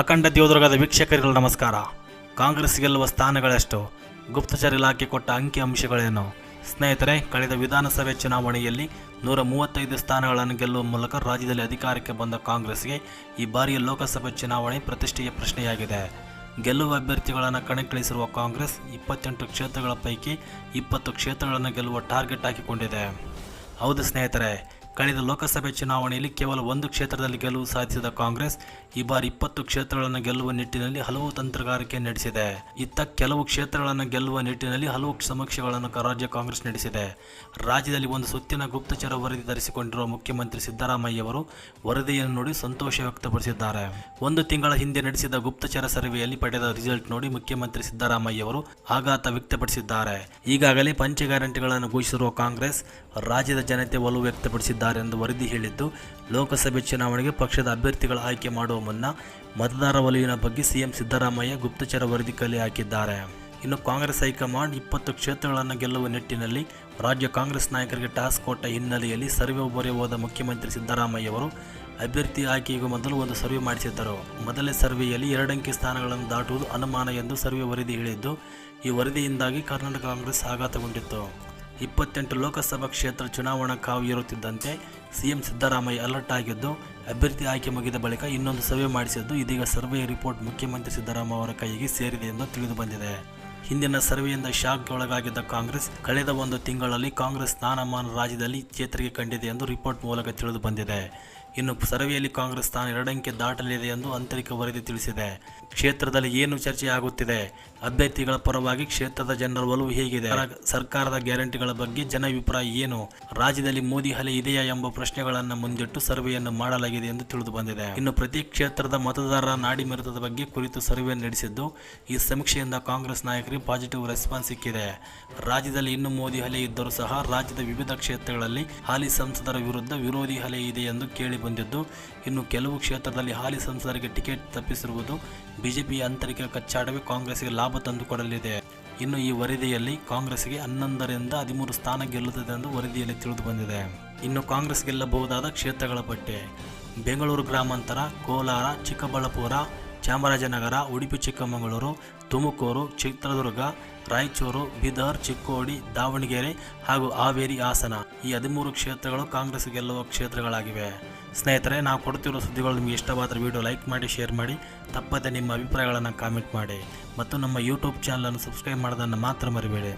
ಅಖಂಡ ದೇವದುರ್ಗದ ವೀಕ್ಷಕರಿಗಳ ನಮಸ್ಕಾರ. ಕಾಂಗ್ರೆಸ್ ಗೆಲ್ಲುವ ಸ್ಥಾನಗಳೆಷ್ಟು ಗುಪ್ತಚರ ಇಲಾಖೆ ಕೊಟ್ಟ ಅಂಕಿ ಅಂಶಗಳೇನು? ಸ್ನೇಹಿತರೆ, ಕಳೆದ ವಿಧಾನಸಭೆ ಚುನಾವಣೆಯಲ್ಲಿ ನೂರ ಮೂವತ್ತೈದು ಸ್ಥಾನಗಳನ್ನು ಗೆಲ್ಲುವ ಮೂಲಕ ರಾಜ್ಯದಲ್ಲಿ ಅಧಿಕಾರಕ್ಕೆ ಬಂದ ಕಾಂಗ್ರೆಸ್ಗೆ ಈ ಬಾರಿಯ ಲೋಕಸಭೆ ಚುನಾವಣೆ ಪ್ರತಿಷ್ಠೆಯ ಪ್ರಶ್ನೆಯಾಗಿದೆ. ಗೆಲ್ಲುವ ಅಭ್ಯರ್ಥಿಗಳನ್ನು ಕಣಕ್ಕಿಳಿಸಿರುವ ಕಾಂಗ್ರೆಸ್ ಇಪ್ಪತ್ತೆಂಟು ಕ್ಷೇತ್ರಗಳ ಪೈಕಿ ಇಪ್ಪತ್ತು ಕ್ಷೇತ್ರಗಳನ್ನು ಗೆಲ್ಲುವ ಟಾರ್ಗೆಟ್ ಹಾಕಿಕೊಂಡಿದೆ. ಹೌದು ಸ್ನೇಹಿತರೆ ಕಳೆದ ಲೋಕಸಭೆ ಚುನಾವಣೆಯಲ್ಲಿ ಕೇವಲ ಒಂದು ಕ್ಷೇತ್ರದಲ್ಲಿ ಗೆಲುವು ಸಾಧಿಸಿದ ಕಾಂಗ್ರೆಸ್ ಈ ಬಾರಿ ಇಪ್ಪತ್ತು ಕ್ಷೇತ್ರಗಳನ್ನು ಗೆಲ್ಲುವ ನಿಟ್ಟಿನಲ್ಲಿ ಹಲವು ತಂತ್ರಗಾರಿಕೆ ನಡೆಸಿದೆ. ಇತ್ತ ಕೆಲವು ಕ್ಷೇತ್ರಗಳನ್ನು ಗೆಲ್ಲುವ ನಿಟ್ಟಿನಲ್ಲಿ ಹಲವು ಸಮೀಕ್ಷೆಗಳನ್ನು ರಾಜ್ಯ ಕಾಂಗ್ರೆಸ್ ನಡೆಸಿದೆ. ರಾಜ್ಯದಲ್ಲಿ ಒಂದು ಸುತ್ತಿನ ಗುಪ್ತಚರ ವರದಿ ಧರಿಸಿಕೊಂಡಿರುವ ಮುಖ್ಯಮಂತ್ರಿ ಸಿದ್ದರಾಮಯ್ಯ ಅವರು ವರದಿಯನ್ನು ನೋಡಿ ಸಂತೋಷ ವ್ಯಕ್ತಪಡಿಸಿದ್ದಾರೆ. ಒಂದು ತಿಂಗಳ ಹಿಂದೆ ನಡೆಸಿದ ಗುಪ್ತಚರ ಸರ್ವೆಯಲ್ಲಿ ಪಡೆದ ರಿಸಲ್ಟ್ ನೋಡಿ ಮುಖ್ಯಮಂತ್ರಿ ಸಿದ್ದರಾಮಯ್ಯ ಅವರು ಆಘಾತ ವ್ಯಕ್ತಪಡಿಸಿದ್ದಾರೆ. ಈಗಾಗಲೇ ಪಂಚ ಗ್ಯಾರಂಟಿಗಳನ್ನು ಘೋಷಿಸಿರುವ ಕಾಂಗ್ರೆಸ್ ರಾಜ್ಯದ ಜನತೆ ಒಲವು ವ್ಯಕ್ತಪಡಿಸಿದ್ದಾರೆ. ಎಂದು ವರದಿ ಹೇಳಿದ್ದು, ಲೋಕಸಭೆ ಚುನಾವಣೆಗೆ ಪಕ್ಷದ ಅಭ್ಯರ್ಥಿಗಳ ಆಯ್ಕೆ ಮಾಡುವ ಮುನ್ನ ಮತದಾರ ಒಲವಿನ ಬಗ್ಗೆ ಸಿಎಂ ಸಿದ್ದರಾಮಯ್ಯ ಗುಪ್ತಚರ ವರದಿ ಕಲೆ ಹಾಕಿದ್ದಾರೆ. ಇನ್ನು ಕಾಂಗ್ರೆಸ್ ಹೈಕಮಾಂಡ್ ಇಪ್ಪತ್ತು ಕ್ಷೇತ್ರಗಳನ್ನು ಗೆಲ್ಲುವ ನಿಟ್ಟಿನಲ್ಲಿ ರಾಜ್ಯ ಕಾಂಗ್ರೆಸ್ ನಾಯಕರಿಗೆ ಟಾಸ್ಕ್ ಕೊಟ್ಟ ಹಿನ್ನೆಲೆಯಲ್ಲಿ ಸರ್ವೆ ಮೊರೆ ಹೋದ ಮುಖ್ಯಮಂತ್ರಿ ಸಿದ್ದರಾಮಯ್ಯ ಅವರು ಅಭ್ಯರ್ಥಿ ಆಯ್ಕೆಗೂ ಮೊದಲು ಒಂದು ಸರ್ವೆ ಮಾಡಿಸಿದ್ದರು. ಮೊದಲೇ ಸರ್ವೆಯಲ್ಲಿ ಎರಡಂಕಿ ಸ್ಥಾನಗಳನ್ನು ದಾಟುವುದು ಅನುಮಾನ ಎಂದು ಸರ್ವೆ ವರದಿ ಹೇಳಿದ್ದು, ಈ ವರದಿಯಿಂದಾಗಿ ಕರ್ನಾಟಕ ಕಾಂಗ್ರೆಸ್ ಆಘಾತಗೊಂಡಿತ್ತು. ಇಪ್ಪತ್ತೆಂಟು ಲೋಕಸಭಾ ಕ್ಷೇತ್ರ ಚುನಾವಣಾ ಕಾವು ಏರುತ್ತಿದ್ದಂತೆ ಸಿಎಂ ಸಿದ್ದರಾಮಯ್ಯ ಅಲರ್ಟ್ ಆಗಿದ್ದು, ಅಭ್ಯರ್ಥಿ ಆಯ್ಕೆ ಮುಗಿದ ಬಳಿಕ ಇನ್ನೊಂದು ಸರ್ವೆ ಮಾಡಿಸಿದ್ದು, ಇದೀಗ ಸರ್ವೆ ರಿಪೋರ್ಟ್ ಮುಖ್ಯಮಂತ್ರಿ ಸಿದ್ದರಾಮಯ್ಯ ಅವರ ಕೈಗೆ ಸೇರಿದೆ ಎಂದು ತಿಳಿದು ಬಂದಿದೆ. ಹಿಂದಿನ ಸರ್ವೆಯಿಂದ ಶಾಕ್ಗೆ ಒಳಗಾಗಿದ್ದ ಕಾಂಗ್ರೆಸ್, ಕಳೆದ ಒಂದು ತಿಂಗಳಲ್ಲಿ ಕಾಂಗ್ರೆಸ್ ಸ್ಥಾನಮಾನ ರಾಜ್ಯದಲ್ಲಿ ಚೇತರಿಕೆ ಕಂಡಿದೆ ಎಂದು ರಿಪೋರ್ಟ್ ಮೂಲಕ ತಿಳಿದು ಬಂದಿದೆ. ಇನ್ನು ಸರವಿಯಲ್ಲಿ ಕಾಂಗ್ರೆಸ್ ಸ್ಥಾನ ಎರಡಂಕೆ ದಾಟಲಿದೆ ಎಂದು ಆಂತರಿಕ ವರದಿ ತಿಳಿಸಿದೆ. ಕ್ಷೇತ್ರದಲ್ಲಿ ಏನು ಚರ್ಚೆ ಆಗುತ್ತಿದೆ ಅಭ್ಯರ್ಥಿಗಳ ಪರವಾಗಿ ಕ್ಷೇತ್ರದ ಜನರ ಒಲವು ಹೇಗಿದೆ? ಸರ್ಕಾರದ ಗ್ಯಾರಂಟಿಗಳ ಬಗ್ಗೆ ಜನ ಅಭಿಪ್ರಾಯ ಏನು? ರಾಜ್ಯದಲ್ಲಿ ಮೋದಿ ಹಲೆ ಇದೆಯಾ ಎಂಬ ಪ್ರಶ್ನೆಗಳನ್ನು ಮುಂದಿಟ್ಟು ಸರ್ವೆಯನ್ನು ಮಾಡಲಾಗಿದೆ ಎಂದು ತಿಳಿದು ಬಂದಿದೆ. ಇನ್ನು ಪ್ರತಿ ಕ್ಷೇತ್ರದ ಮತದಾರರ ನಾಡಿ ಮೆರೆತದ ಬಗ್ಗೆ ಕುರಿತು ಸರ್ವೆ ನಡೆಸಿದ್ದು, ಈ ಸಮೀಕ್ಷೆಯಿಂದ ಕಾಂಗ್ರೆಸ್ ನಾಯಕರಿಗೆ ಪಾಸಿಟಿವ್ ರೆಸ್ಪಾನ್ಸ್ ಸಿಕ್ಕಿದೆ. ರಾಜ್ಯದಲ್ಲಿ ಇನ್ನು ಮೋದಿ ಹಲೆ ಇದ್ದರೂ ಸಹ ರಾಜ್ಯದ ವಿವಿಧ ಕ್ಷೇತ್ರಗಳಲ್ಲಿ ಹಾಲಿ ಸಂಸದರ ವಿರುದ್ಧ ವಿರೋಧಿ ಹಲೆ ಇದೆ ಎಂದು ಕೇಳಿ ಬಂದಿದ್ದು. ಇನ್ನು ಕೆಲವು ಕ್ಷೇತ್ರದಲ್ಲಿ ಹಾಲಿ ಸಂಸದರಿಗೆ ಟಿಕೆಟ್ ತಪ್ಪಿಸಿರುವುದು ಬಿಜೆಪಿಯ ಆಂತರಿಕ ಕಚ್ಚಾಟವೇ ಕಾಂಗ್ರೆಸ್ಗೆ ಲಾಭ ತಂದುಕೊಡಲಿದೆ ಇನ್ನು ಈ ವರದಿಯಲ್ಲಿ ಕಾಂಗ್ರೆಸ್ಗೆ ಹನ್ನೊಂದರಿಂದ ಹದಿಮೂರು ಸ್ಥಾನ ಗೆಲ್ಲುತ್ತದೆ ಎಂದು ವರದಿಯಲ್ಲಿ ತಿಳಿದು ಬಂದಿದೆ. ಇನ್ನು ಕಾಂಗ್ರೆಸ್ ಗೆಲ್ಲಬಹುದಾದ ಕ್ಷೇತ್ರಗಳ ಪಟ್ಟಿ. ಬೆಂಗಳೂರು ಗ್ರಾಮಾಂತರ, ಕೋಲಾರ, ಚಿಕ್ಕಬಳ್ಳಾಪುರ ಚಾಮರಾಜನಗರ, ಉಡುಪಿ, ಚಿಕ್ಕಮಗಳೂರು, ತುಮಕೂರು, ಚಿತ್ರದುರ್ಗ, ರಾಯಚೂರು, ಬೀದರ್, ಚಿಕ್ಕೋಡಿ, ದಾವಣಗೆರೆ ಹಾಗೂ ಹಾವೇರಿ ಹಾಸನ ಈ ಹದಿಮೂರು ಕ್ಷೇತ್ರಗಳು ಕಾಂಗ್ರೆಸ್ ಗೆಲ್ಲುವ ಕ್ಷೇತ್ರಗಳಾಗಿವೆ. ಸ್ನೇಹಿತರೆ, ನಾವು ಕೊಡ್ತಿರೋ ಸುದ್ದಿಗಳು ನಿಮಗೆ ಇಷ್ಟವಾದರೆ ವಿಡಿಯೋ ಲೈಕ್ ಮಾಡಿ ಶೇರ್ ಮಾಡಿ, ತಪ್ಪದೆ ನಿಮ್ಮ ಅಭಿಪ್ರಾಯಗಳನ್ನು ಕಾಮೆಂಟ್ ಮಾಡಿ. ಮತ್ತು ನಮ್ಮ ಯೂಟ್ಯೂಬ್ ಚಾನಲನ್ನು ಸಬ್ಸ್ಕ್ರೈಬ್ ಮಾಡೋದನ್ನು ಮಾತ್ರ ಮರಿಬೇಡಿ.